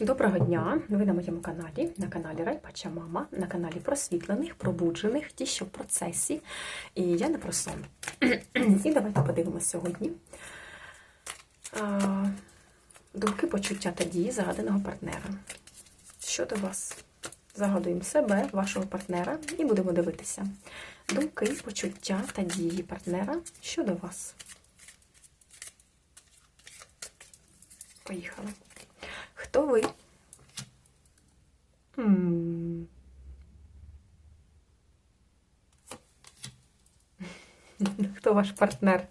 Доброго дня! Ви на моєму каналі, на каналі Райпача Мама, на каналі просвітлених, пробуджених, ті, що в процесі. І я не про сон. І давайте подивимося сьогодні. Думки, почуття та дії загаданого партнера. Щодо вас. Загадуємо себе, вашого партнера, і будемо дивитися. Думки, почуття та дії партнера щодо вас. Поїхали. Хто ви? М. Хто ваш партнер?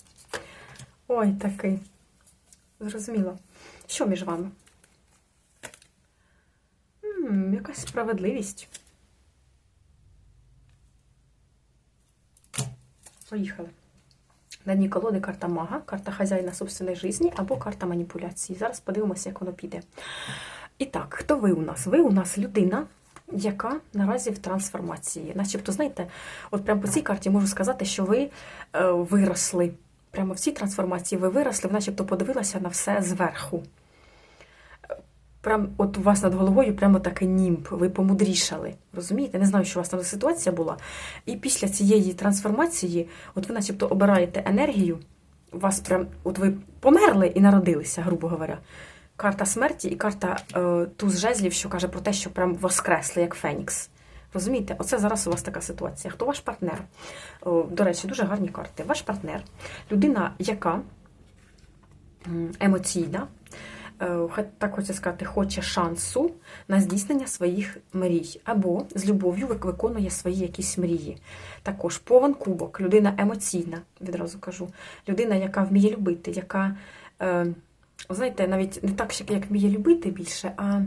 Ой, такий. Зрозуміло. Що між вами? М, Якась справедливість. Поїхали. На дні колоди карта мага, карта хазяїна собственної житті або карта маніпуляції. Зараз подивимося, як воно піде. І так, хто ви у нас? Ви у нас людина, яка наразі в трансформації. Начебто, знаєте, от прямо по цій карті можу сказати, що ви е, виросли. Прямо в цій трансформації ви виросли, ви начебто подивилася на все зверху. Прям от у вас над головою прямо такий німб, ви помудрішали. Розумієте? Не знаю, що у вас там за ситуація була. І після цієї трансформації, от ви начебто обираєте енергію, у вас прям, от ви померли і народилися, грубо говоря. Карта смерті і карта е, туз жезлів, що каже про те, що прям воскресли, як Фенікс. Розумієте, оце зараз у вас така ситуація. Хто ваш партнер? О, до речі, дуже гарні карти. Ваш партнер людина, яка емоційна, так хочеться сказати, хоче шансу на здійснення своїх мрій, або з любов'ю виконує свої якісь мрії. Також повен кубок, людина емоційна, відразу кажу, людина, яка вміє любити, яка, е, знаєте, навіть не так, як- як вміє любити більше, а.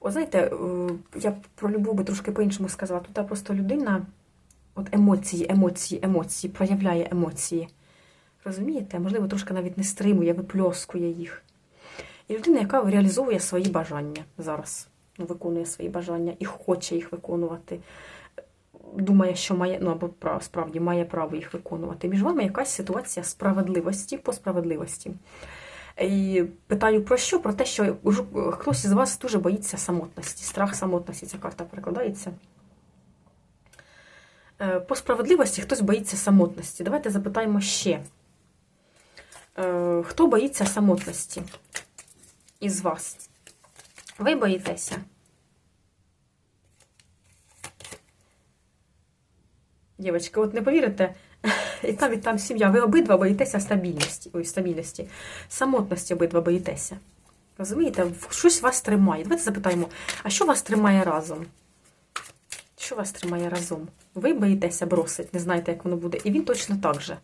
О, знаєте, е, я про любов би трошки по-іншому сказала. Тут просто людина, от емоції, емоції, емоції, проявляє емоції. Розумієте? Можливо, трошки навіть не стримує, випльоскує їх. І людина, яка реалізовує свої бажання зараз, ну, виконує свої бажання і хоче їх виконувати. Думає, що має, ну або прав- справді має право їх виконувати. Між вами якась ситуація справедливості по справедливості. І питаю про що? Про те, що хтось із вас дуже боїться самотності, страх самотності. Ця карта перекладається. Е, По справедливості хтось боїться самотності. Давайте запитаємо ще. Е, Хто боїться самотності із вас? Ви боїтеся? Дівчатки, от не повірите, і там, і там сім'я. Ви обидва боїтеся стабільності, ой, стабільності, самотності обидва боїтеся. Розумієте, щось вас тримає. Давайте запитаємо, а що вас тримає разом? Що вас тримає разом? Ви боїтеся бросить, не знаєте, як воно буде. І він точно так же.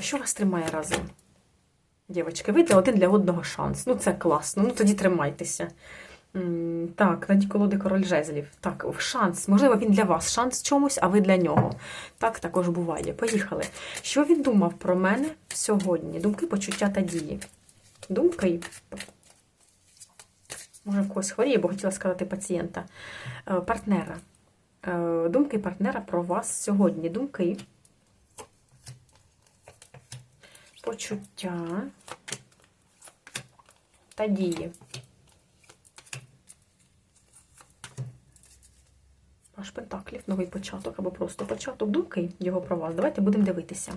Що вас тримає разом? Дівчатки, ви для один для одного шанс. Ну, це класно. Ну, тоді тримайтеся. Так, на колоди король жезлів. Так, шанс. Можливо, він для вас шанс чомусь, а ви для нього. Так також буває. Поїхали. Що він думав про мене сьогодні? Думки, почуття та дії. Думки. Може, в когось хворіє, бо хотіла сказати пацієнта. Е, Партнера. Е, Думки партнера про вас сьогодні. Думки. Почуття та дії. Паш Пентаклів, новий початок або просто початок думки його про вас. Давайте будемо дивитися.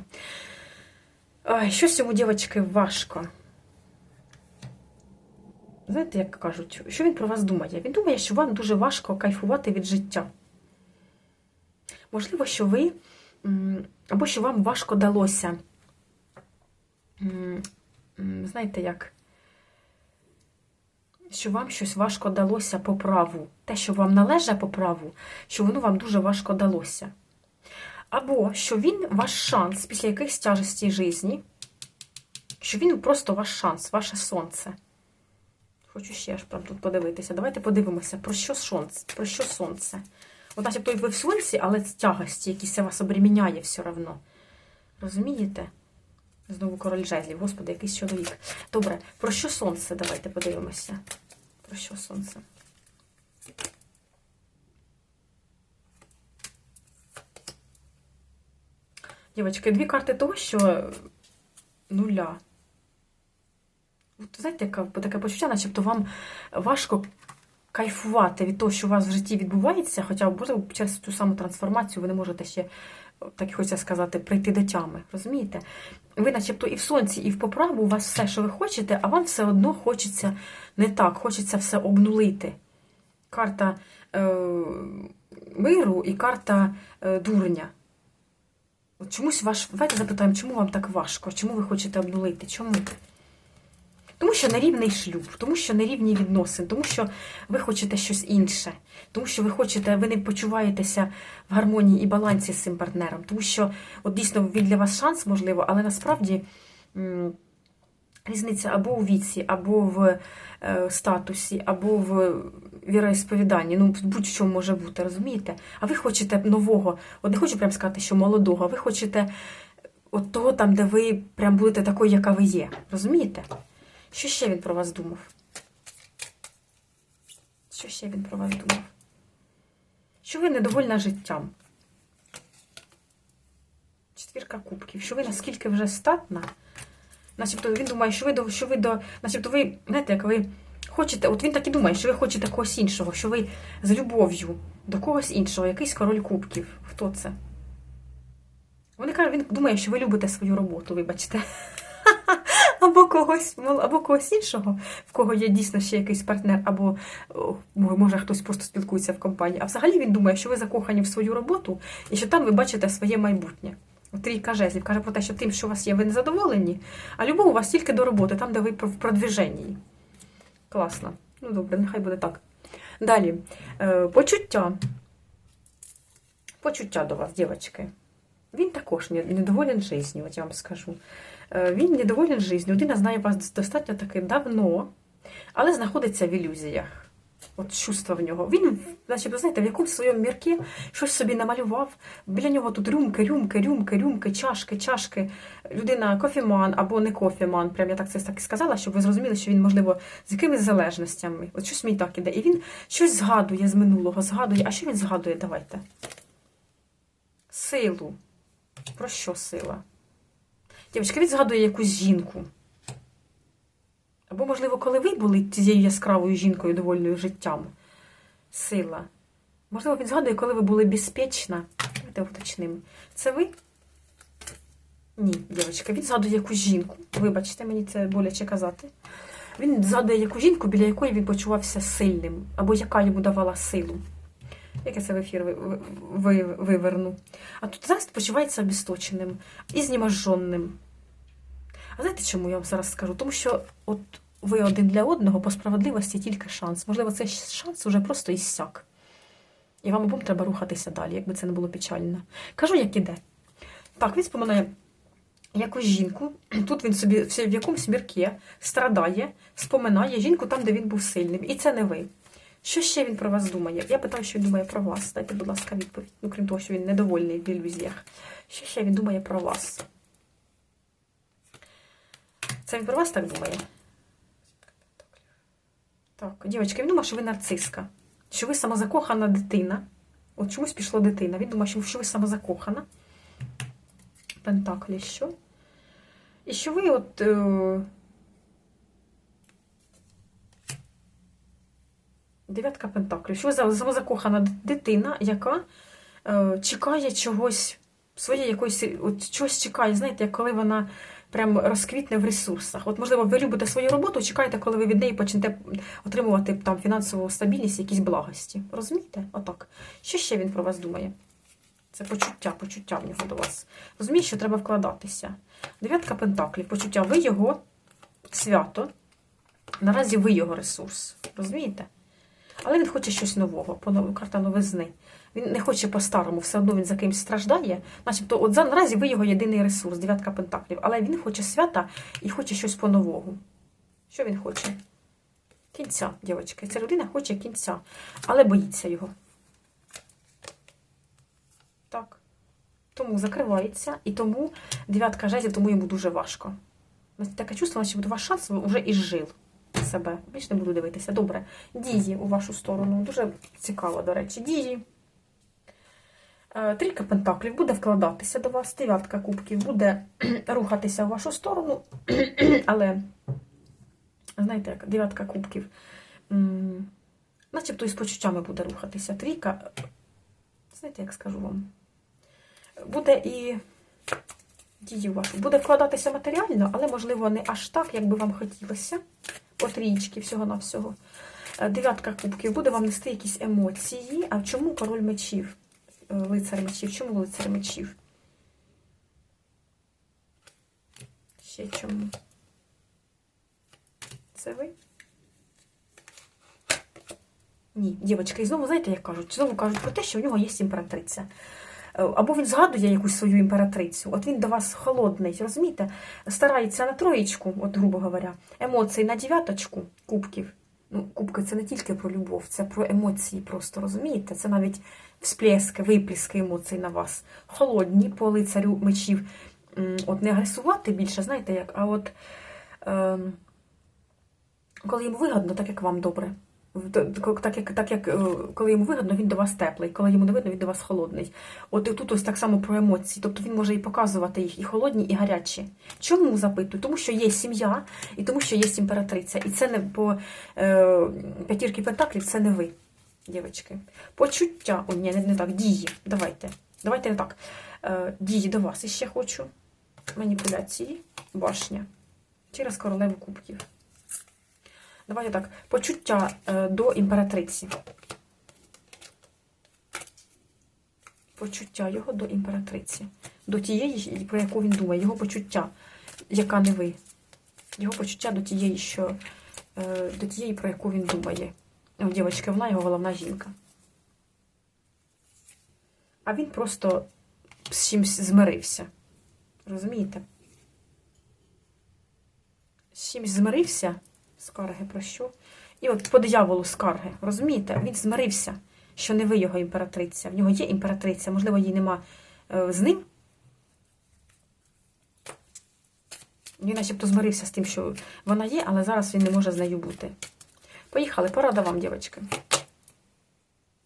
Щось цьому, дівчатки, важко. Знаєте, як кажуть, що він про вас думає? Він думає, що вам дуже важко кайфувати від життя. Можливо, що ви, або що вам важко далося. Знаєте, як? Що вам щось важко далося по праву. Те, що вам належить по праву, що воно вам дуже важко далося. Або що він ваш шанс після якихось тяжестей житті, що він просто ваш шанс, ваше сонце. Хочу ще ж прям тут подивитися. Давайте подивимося, про що сонце. Про що сонце. От начебто ви в сонці, але тягості, якісь вас обреміняє все одно. Розумієте? Знову король жезлів. Господи, якийсь чоловік. Добре, про що сонце? Давайте подивимося. Про що сонце? Дівчатки, дві карти того, що нуля. знаєте, яке, таке почуття, начебто вам важко кайфувати від того, що у вас в житті відбувається, хоча можливо, через цю саму трансформацію ви не можете ще, так і хочеться сказати, прийти до тями. Розумієте? Ви, начебто, і в сонці, і в поправу у вас все, що ви хочете, а вам все одно хочеться не так, хочеться все обнулити. Карта е, миру і карта е, дурня. Чомусь ваш. Давайте запитаємо, чому вам так важко? Чому ви хочете обнулити? Чому? Тому що нерівний шлюб, тому що нерівні відносини, тому що ви хочете щось інше, тому що ви хочете, ви не почуваєтеся в гармонії і балансі з цим партнером, тому що от дійсно він для вас шанс, можливо, але насправді різниця або у віці, або в е, статусі, або в віроісповіданні. Ну, будь-що може бути, розумієте? А ви хочете нового, от не хочу прям сказати, що молодого, а ви хочете от того там, де ви прям будете такою, яка ви є. Розумієте? Що ще він про вас думав? Що ще він про вас думав? Що ви недовольна життям? Четвірка кубків. Що ви наскільки вже статна? Начебто він думає, що ви до, що ви до. Начебто ви, знаєте, як ви хочете, от він так і думає, що ви хочете когось іншого, що ви з любов'ю до когось іншого, якийсь король кубків. Хто це? Вони кажуть, він думає, що ви любите свою роботу, вибачте. Або когось, або когось іншого, в кого є дійсно ще якийсь партнер, або може хтось просто спілкується в компанії. А взагалі він думає, що ви закохані в свою роботу і що там ви бачите своє майбутнє. Трійка жезлів каже про те, що тим, що у вас є, ви не задоволені, а любов у вас тільки до роботи, там, де ви в продвіженні. Класно. Ну, добре, нехай буде так. Далі. Е, почуття. Почуття до вас, дівчатки. Він також недоволен життю, от я вам скажу. Е, він недоволен життю. Людина знає вас достатньо таки давно, але знаходиться в ілюзіях. От чувство в нього. Він, значить, знаєте, в якомусь своєму міркі щось собі намалював. Біля нього тут рюмки, рюмки, рюмки, рюмки, чашки, чашки. Людина кофеман або не кофеман. Прям я так це так і сказала, щоб ви зрозуміли, що він, можливо, з якимись залежностями. От щось мені так іде. І він щось згадує з минулого, згадує. А що він згадує? Давайте. Силу. Про що сила? Дівчатка, він згадує якусь жінку. Або, можливо, коли ви були цією яскравою жінкою, довольною життям. Сила. Можливо, він згадує, коли ви були безпечна. Давайте уточнимо. Це ви? Ні, дівчатка, він згадує якусь жінку. Вибачте, мені це боляче казати. Він згадує яку жінку, біля якої він почувався сильним, або яка йому давала силу. Як я це в ефір виверну. А тут зараз почувається обісточеним і знімажженним. А знаєте, чому я вам зараз скажу? Тому що от ви один для одного по справедливості тільки шанс. Можливо, цей шанс уже просто іссяк. І вам обом треба рухатися далі, якби це не було печально. Кажу, як іде. Так, він споминає якусь жінку. Тут він собі в якомусь мірке страдає, споминає жінку там, де він був сильним. І це не ви. Що ще він про вас думає? Я питаю, що він думає про вас. Дайте, будь ласка, відповідь. Ну, крім того, що він недовольний в ілюзіях. Що ще він думає про вас? Це він про вас так думає? Так, дівчатки, він думає, що ви нарциска. Що ви самозакохана дитина. От чомусь пішла дитина. Він думає, що ви самозакохана. Пентаклі що? І що ви от. Дев'ятка пентаклів. Що ви самозакохана дитина, яка е, чекає чогось, своєї якоїсь, от чогось чекає, знаєте, коли вона прям розквітне в ресурсах. От, можливо, ви любите свою роботу, чекаєте, коли ви від неї почнете отримувати там фінансову стабільність, якісь благості. Розумієте? Отак. Що ще він про вас думає? Це почуття, почуття в нього до вас. Розумієте, що треба вкладатися. Дев'ятка пентаклів, почуття, ви його свято. Наразі ви його ресурс. Розумієте? Але він хоче щось нового, карта новизни. Він не хоче по-старому, все одно він за кимось страждає. Начебто, от наразі ви його єдиний ресурс, дев'ятка пентаклів. Але він хоче свята і хоче щось по-новому. Що він хоче? Кінця, дівчатки. Ця людина хоче кінця, але боїться його. Так. Тому закривається, і тому дев'ятка жезлів, тому йому дуже важко. Таке чувство, начебто ваш шанс вже і жив себе. Більш не буду дивитися. Добре. Дії у вашу сторону. Дуже цікаво, до речі, дії. Е, трійка пентаклів буде вкладатися до вас, дев'ятка кубків буде рухатися в вашу сторону, але знаєте, як дев'ятка кубків. Начебто із почуттями буде рухатися. Трійка, знаєте, як скажу вам, буде і дії вашу. Буде вкладатися матеріально, але, можливо, не аж так, як би вам хотілося. По трієчки всього-навсього. Е, Дев'ятка кубків буде вам нести якісь емоції. А чому король мечів? Е, Лицар мечів? Чому лицар мечів? Ще чому? Це ви? Ні, дівчатка, і знову знаєте, як кажуть? Знову кажуть про те, що в нього є імператриця. Е, Або він згадує якусь свою імператрицю. От він до вас холодний, розумієте? Старається на троєчку, от грубо говоря, емоцій на дев'яточку кубків. Ну, кубки це не тільки про любов, це про емоції просто, розумієте? Це навіть всплески, випліски емоцій на вас. Холодні по лицарю мечів. От не агресувати більше, знаєте як, а от ем, коли йому вигодно, так як вам добре. Так як, так як е, коли йому вигодно, він до вас теплий, коли йому не видно, він до вас холодний. От і тут ось так само про емоції. Тобто він може і показувати їх і холодні, і гарячі. Чому запитую? Тому що є сім'я, і тому що є імператриця. І це не по е, п'ятірки пентаклів, це не ви, дівчатки. Почуття, о, ні, не, не так, дії. Давайте. Давайте не так. Е, дії до вас іще хочу. Маніпуляції, башня. Через королеву кубків. Давайте так. Почуття е, до імператриці. Почуття його до імператриці. До тієї, про яку він думає. Його почуття, яка не ви. Його почуття до тієї, що е, до тієї, про яку він думає. О, дівчатки, вона його головна жінка. А він просто з чимось змирився. Розумієте? З чимось змирився. Скарги про що? І от по дияволу скарги. Розумієте? Він змирився, що не ви його імператриця. В нього є імператриця, можливо, її нема е, з ним. Він начебто змирився з тим, що вона є, але зараз він не може з нею бути. Поїхали, порада вам, дівчатки.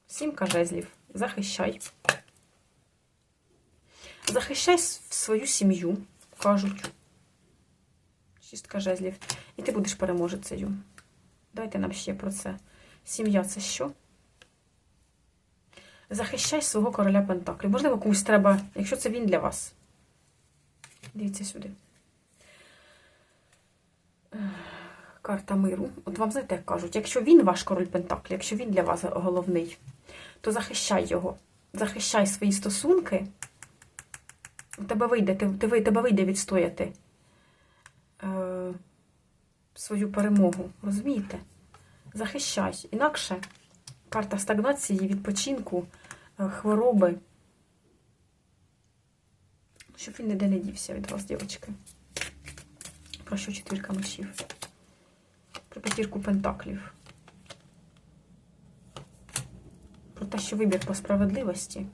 Сімка жезлів. Захищай. Захищай свою сім'ю, кажуть. Шістка жезлів. І ти будеш переможецею. Дайте нам ще про це. Сім'я це що? Захищай свого короля Пентаклів. Можливо, комусь треба, якщо це він для вас. Дивіться сюди. Карта миру. От вам знаєте, як кажуть, якщо він ваш король Пентаклів, якщо він для вас головний, то захищай його. Захищай свої стосунки. У тебе вийде, ти, тебе вийде відстояти е, свою перемогу. Розумієте? Захищай. Інакше карта стагнації, відпочинку, е, хвороби. Щоб він ніде не дівся від вас, дівчатки. Про що четвірка мечів? Про п'ятірку пентаклів. Про те, що вибір по справедливості.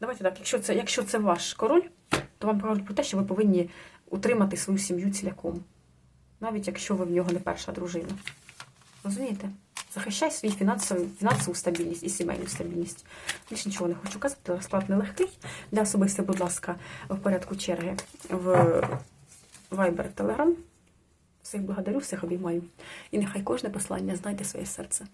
Давайте так, якщо це, якщо це ваш король, то вам кажуть про те, що ви повинні утримати свою сім'ю ціляком. Навіть якщо ви в нього не перша дружина. Розумієте? Захищай свій фінансовий, фінансову стабільність і сімейну стабільність. Більше нічого не хочу казати, розклад нелегкий. Для особисто, будь ласка, в порядку черги в Viber Telegram. Всіх благодарю, всіх обіймаю. І нехай кожне послання знайде своє серце.